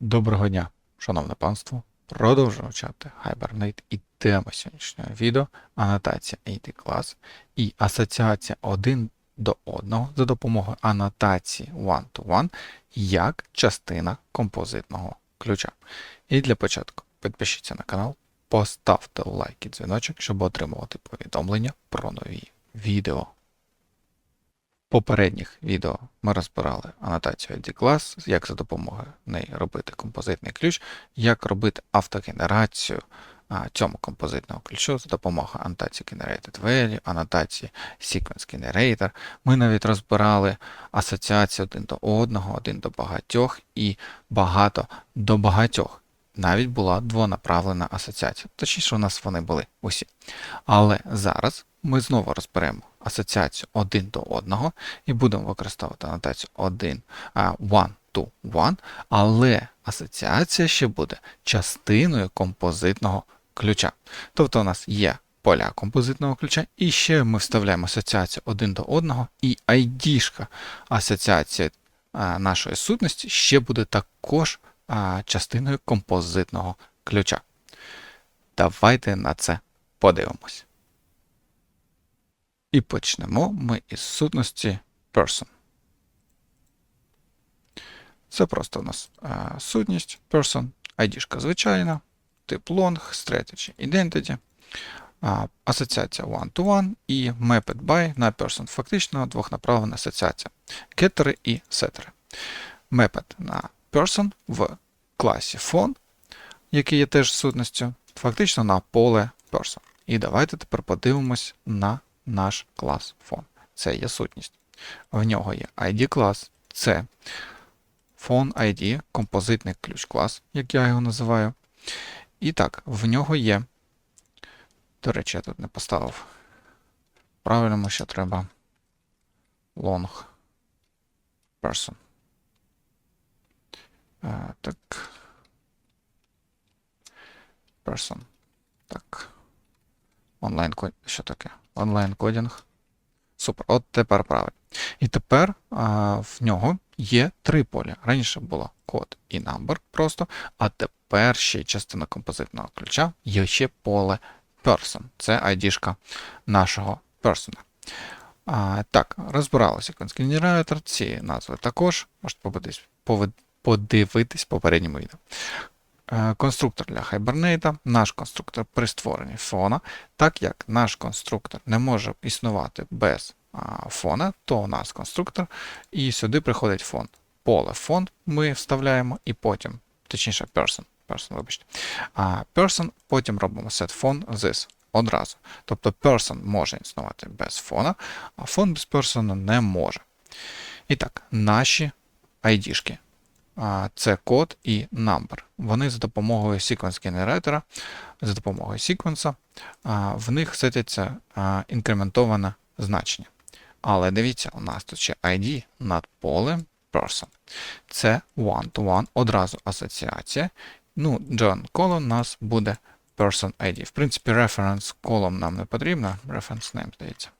Доброго дня, шановне панство. Продовжуємо вчати Hibernate і тема сьогоднішнього відео анотація AD клас і асоціація один до одного за допомогою анотації one-to-one як частина композитного ключа. І для початку підпишіться на канал, поставте лайк і дзвіночок, щоб отримувати повідомлення про нові відео. Попередніх відео ми розбирали анотацію ID Class, як за допомогою неї робити композитний ключ, як робити автогенерацію цьому композитного ключу за допомогою анотації Generated Value, анотації Sequence Generator. Ми навіть розбирали асоціацію один до одного, один до багатьох і багато до багатьох. Навіть була двонаправлена асоціація. Точніше, у нас вони були усі. Але зараз ми знову розберемо асоціацію один до одного і будемо використовувати анотацію один, а, one to one, але асоціація ще буде частиною композитного ключа. Тобто у нас є поля композитного ключа, і ще ми вставляємо асоціацію один до одного, і ID-шка асоціації нашої сутності ще буде також частиною композитного ключа. Давайте на це подивимось. І почнемо ми із сутності person. Це просто у нас а, сутність person, ID звичайна, тип long, strategy, identity, а, асоціація one-to-one і mapped by на person. Фактично двохнаправлена асоціація. Геттери і сеттери. Mapped на person в класі phone, який є теж сутністю, фактично на поле person. І давайте тепер подивимось на наш клас фон. Це є сутність. В нього є ID клас, це фон ID, композитний ключ клас, як я його називаю. І так, в нього є. До речі, я тут не поставив. Правильно, що треба long person. А, так. Person. Так. Онлайн. Що таке? Онлайн кодінг. Супер. От тепер правильно. І тепер а, в нього є три поля. Раніше було код і number просто, а тепер ще частина композитного ключа є ще поле person. Це ID-шка нашого person. А, Так, розбиралися конс-генератор, ці назви також. Можете подивитись попередньому відео. Е, конструктор для Hibernate, наш конструктор при створенні фона. Так як наш конструктор не може існувати без фона, то у нас конструктор, і сюди приходить фон. Поле фон ми вставляємо, і потім, точніше, person, person, вибачте. Person, потім робимо set phone this одразу. Тобто person може існувати без фона, а фон без person не може. І так, наші ID-шки це код і number. Вони за допомогою секвенс-генератора, за допомогою секвенса, в них сетяться інкрементоване значення. Але дивіться, у нас тут ще ID над полем person. Це one-to-one, одразу асоціація. Ну, John column у нас буде person ID. В принципі, reference column нам не потрібно, reference name, здається.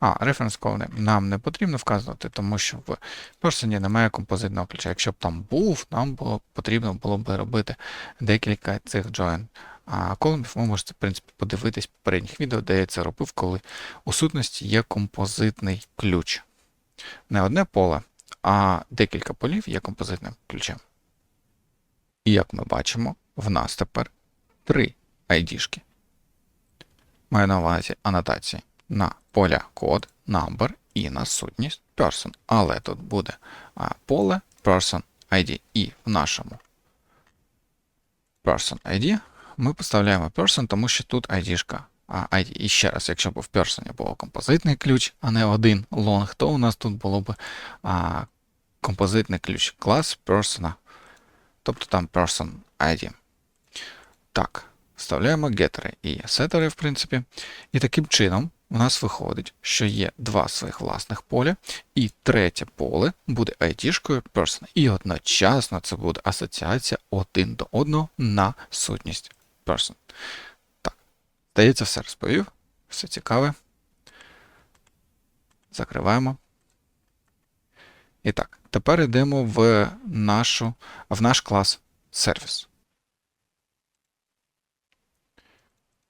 А, референс коли нам не потрібно вказувати, тому що в Person немає композитного ключа. Якщо б там був, нам було потрібно було б робити декілька цих join а колумнів. Ви можете, в принципі, подивитись попередніх відео, де я це робив, коли у сутності є композитний ключ. Не одне поле, а декілька полів є композитним ключем. І як ми бачимо, в нас тепер три ID-шки. Маю на увазі анотації на поля код, number і на сутність person. Але тут буде поле person ID. І в нашому person ID ми поставляємо person, тому що тут ID-шка. ID. І ще раз, якщо б в person був композитний ключ, а не один long, то у нас тут було б а, композитний ключ клас person. Тобто там person ID. Так, вставляємо гетери і сетери, в принципі. І таким чином у нас виходить, що є два своїх власних поля, і третє поле буде ID-шкою person. І одночасно це буде асоціація один до одного на сутність person. Так, здається, все розповів. Все цікаве. Закриваємо. І так, тепер йдемо в, нашу, в наш клас сервіс.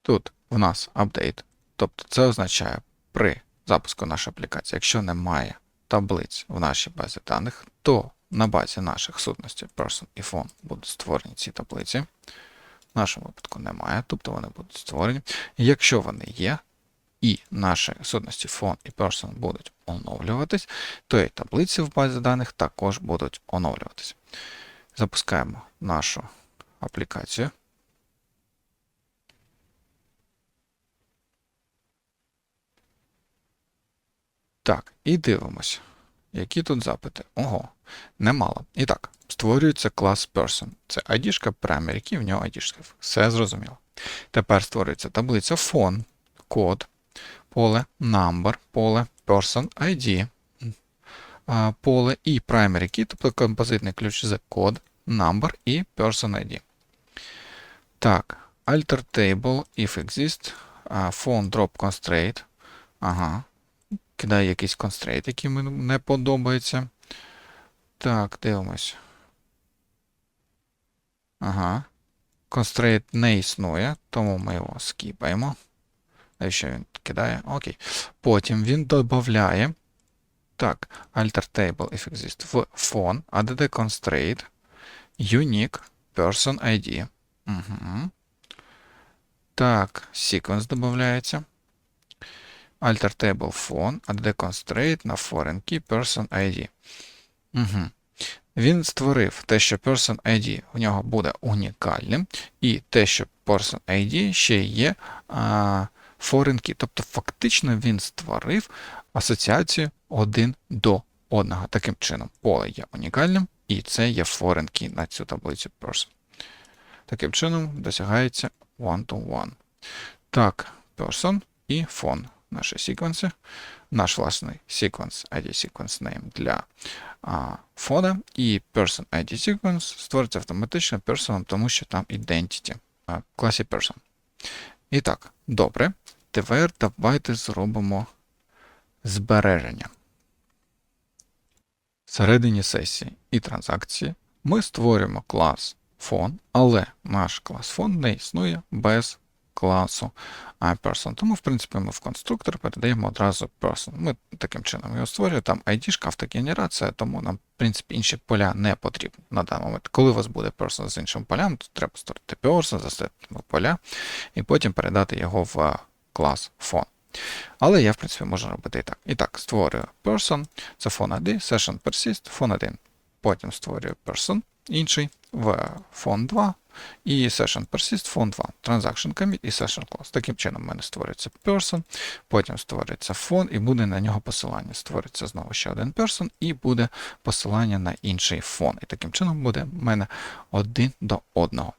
Тут в нас update, тобто це означає при запуску нашої аплікації, якщо немає таблиць в нашій базі даних, то на базі наших сутностей person і phone будуть створені ці таблиці. В нашому випадку немає, тобто вони будуть створені. Якщо вони є, і наші сутності phone і person будуть оновлюватись, то і таблиці в базі даних також будуть оновлюватись. Запускаємо нашу аплікацію. Так, і дивимося, які тут запити. Ого, немало. І так, створюється клас person. Це ID-шка primary key, в нього ID-шка. Все зрозуміло. Тепер створюється таблиця phone, код, поле number, поле person ID, поле і primary key, тобто композитний ключ з код, number і person ID. Так, alter table, if exist, phone drop constraint. Ага. Кидає якийсь constraint, який мені не подобається. Так, дивимось. Ага. Constraint не існує, тому ми його скіпаємо. Навіщо він кидає? Окей. Потім він додає. Так, alter table if exist в phone, add constraint, unique person ID. Угу. Так, sequence додається. Alter table phone, add constraint на foreign key person ID. Угу. Він створив те, що Person ID в нього буде унікальним, і те, що Person ID ще є а, foreign key. Тобто, фактично він створив асоціацію один до одного. Таким чином, поле є унікальним, і це є foreign key на цю таблицю Person. Таким чином досягається one-to-one. Так, Person і phone. Наші секвенси. Наш власний sequence ID sequence name для а, фона, і person ID sequence створиться автоматично person, тому що там identity в класі person. І так, добре. Тепер давайте зробимо збереження. Всередині сесії і транзакції ми створюємо клас фон, але наш клас фон не існує без класу person. Тому, в принципі, ми в конструктор передаємо одразу person. Ми таким чином його створюємо, там ID, автогенерація, тому нам, в принципі, інші поля не потрібні на даний момент. Коли у вас буде person з іншим полем, то треба створити person, заставити поля, і потім передати його в клас phone. Але я, в принципі, можу робити і так. І так, створюю person, це phone ID, session persist, phone 1. Потім створюю person інший в phone 2, і session persist phone 2, transaction commit і session class. Таким чином, в мене створюється person, потім створюється phone і буде на нього посилання. Створюється знову ще один person і буде посилання на інший фон. І таким чином буде в мене один до одного.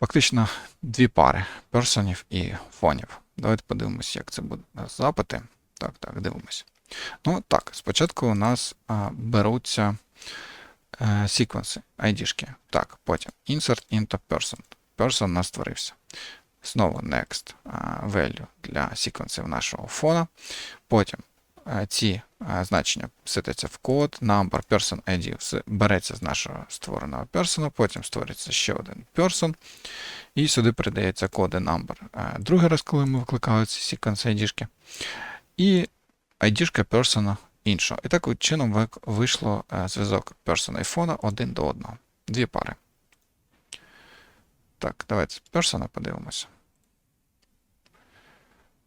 Фактично дві пари персонів і фонів. Давайте подивимося, як це буде запити. Так, так, дивимося. Ну так, спочатку у нас а, беруться е, секвенси, ID-шки. Так, потім insert into person. Person у нас створився. Знову next value для секвенсів нашого фона. Потім ці значення ситяться в код, number, person ID береться з нашого створеного персона, потім створюється ще один person. І сюди передається коди number. Другий раз, коли ми викликали ці секвенси ID-шки. І ID-шка persona іншого. І таким чином вийшло е, зв'язок persona і фона один до одного. Дві пари. Так, давайте persona подивимося.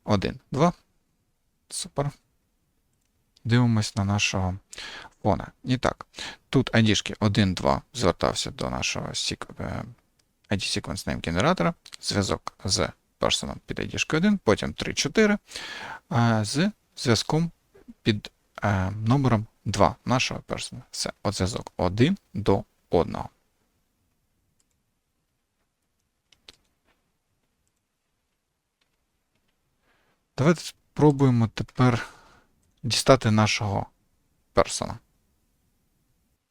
Один, два. Супер. Дивимось на нашого фона. І так, тут ID-шки 1, 2 звертався до нашого ID Sequence Name генератора, зв'язок з персоном під ID 1, потім 3, 4, з зв'язком під е, номером 2 нашого персона. Це от зв'язок 1 до 1. Давайте спробуємо тепер дістати нашого персона.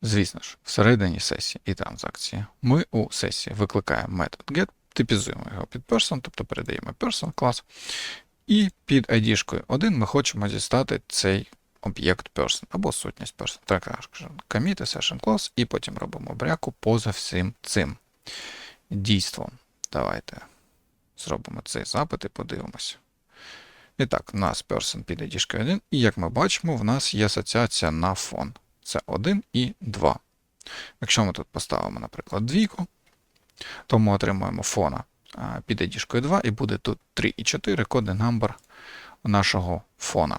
Звісно ж, всередині сесії і транзакції ми у сесії викликаємо метод get, типізуємо його під person, тобто передаємо person клас. І під ID-шкою 1 ми хочемо дістати цей об'єкт person або сутність person. Так, commit session clause, і потім робимо бряку поза всім цим дійством. Давайте зробимо цей запит і подивимося. І так, у нас person під ID 1, і як ми бачимо, в нас є асоціація на фон. Це 1 і 2. Якщо ми тут поставимо, наприклад, двійку, то ми отримаємо фона під ID 2, і буде тут 3 і 4 коди number нашого фона.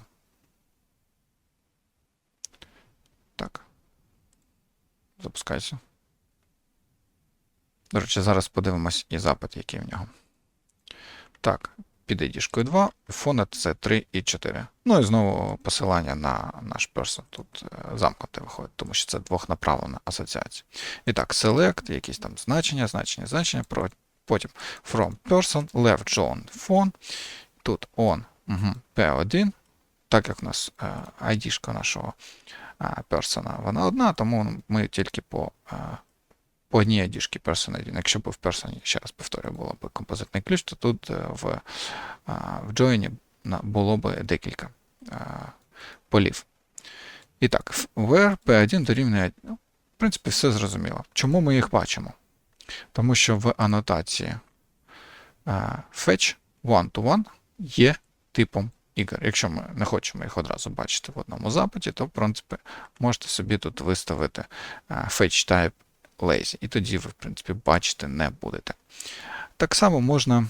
Так. Запускайся. До речі, зараз подивимось і запит, який в нього. Так, під ID 2, фона це 3 і 4. Ну і знову посилання на наш person тут е, замкнуте виходить, тому що це двохнаправлена асоціація. І так, select, якісь там значення, значення, значення, потім from person, left John phone, тут on угу, P1, так як у нас ID нашого е, персона, вона одна, тому ми тільки по, по одній person 1. Якщо б в персоні, ще раз повторюю, було б композитний ключ, то тут е, в, в на- було б декілька полів. І так, where P1 дорівнює. Ну, в принципі, все зрозуміло. Чому ми їх бачимо? Тому що в анотації fetch one-to-one є типом ігор. Якщо ми не хочемо їх одразу бачити в одному запиті, то, в принципі, можете собі тут виставити е, fetch type lazy, і тоді ви, в принципі, бачити не будете. Так само можна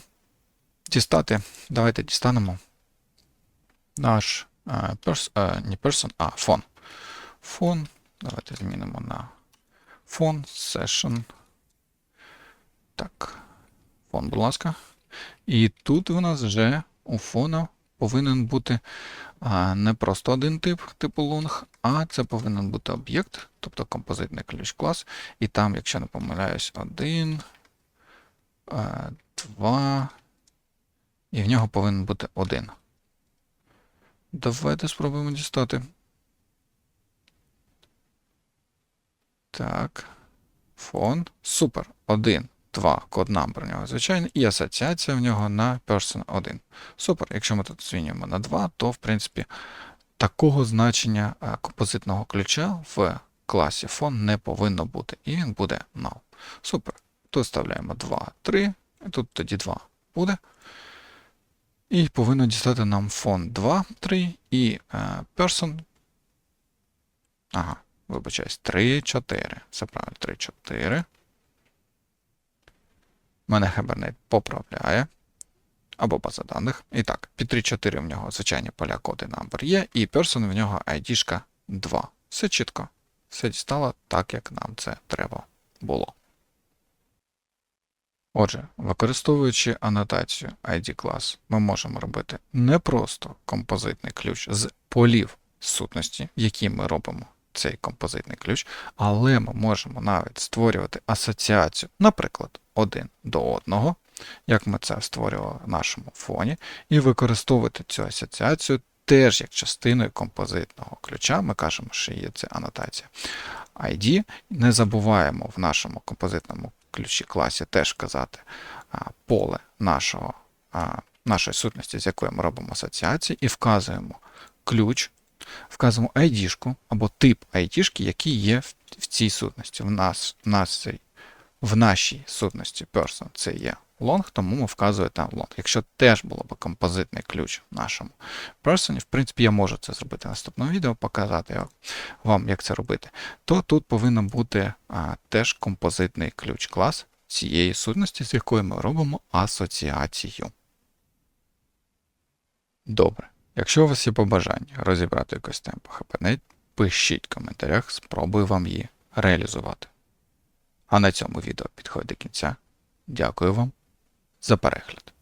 дістати, давайте дістанемо наш е, перс, е, не person, а фон. Фон. Давайте змінимо на фон, session. Так, фон, будь ласка. І тут у нас вже у фона повинен бути не просто один тип, типу long, а це повинен бути об'єкт, тобто композитний ключ клас. І там, якщо не помиляюсь, один, два, і в нього повинен бути один. Давайте спробуємо дістати. Так. Фон. Супер. Один. 2 код number в нього звичайний, і асоціація в нього на person 1. Супер. Якщо ми тут змінюємо на 2, то в принципі такого значення е, композитного ключа в класі фон не повинно бути. І він буде null. Супер. Тут вставляємо 2, 3, і тут тоді 2 буде. І повинно дістати нам фон 2, 3 і е, person. Ага, вибачаюсь, 3, 4. Все правильно, 3, 4. Мене Hibernate поправляє. Або база даних. І так, під 3.4 в нього звичайні поля коди number є, і person в нього ID 2. Все чітко. Все дістало так, як нам це треба було. Отже, використовуючи анотацію ID клас, ми можемо робити не просто композитний ключ з полів сутності, які ми робимо цей композитний ключ, але ми можемо навіть створювати асоціацію, наприклад, один до одного, як ми це створювали в нашому фоні, і використовувати цю асоціацію теж як частиною композитного ключа. Ми кажемо, що є це анотація ID. Не забуваємо в нашому композитному ключі класі теж казати поле нашого, нашої сутності, з якою ми робимо асоціації, і вказуємо ключ, вказуємо ID або тип ID, який є в, цій сутності. В нас, в нас в нашій сутності person це є long, тому ми вказуємо там long. Якщо теж було б композитний ключ в нашому person, в принципі, я можу це зробити в наступному відео, показати вам, як це робити, то тут повинен бути а, теж композитний ключ клас цієї сутності, з якою ми робимо асоціацію. Добре. Якщо у вас є побажання розібрати якусь тему ХПН, пишіть в коментарях, спробую вам її реалізувати. А на цьому відео підходить до кінця. Дякую вам за перегляд.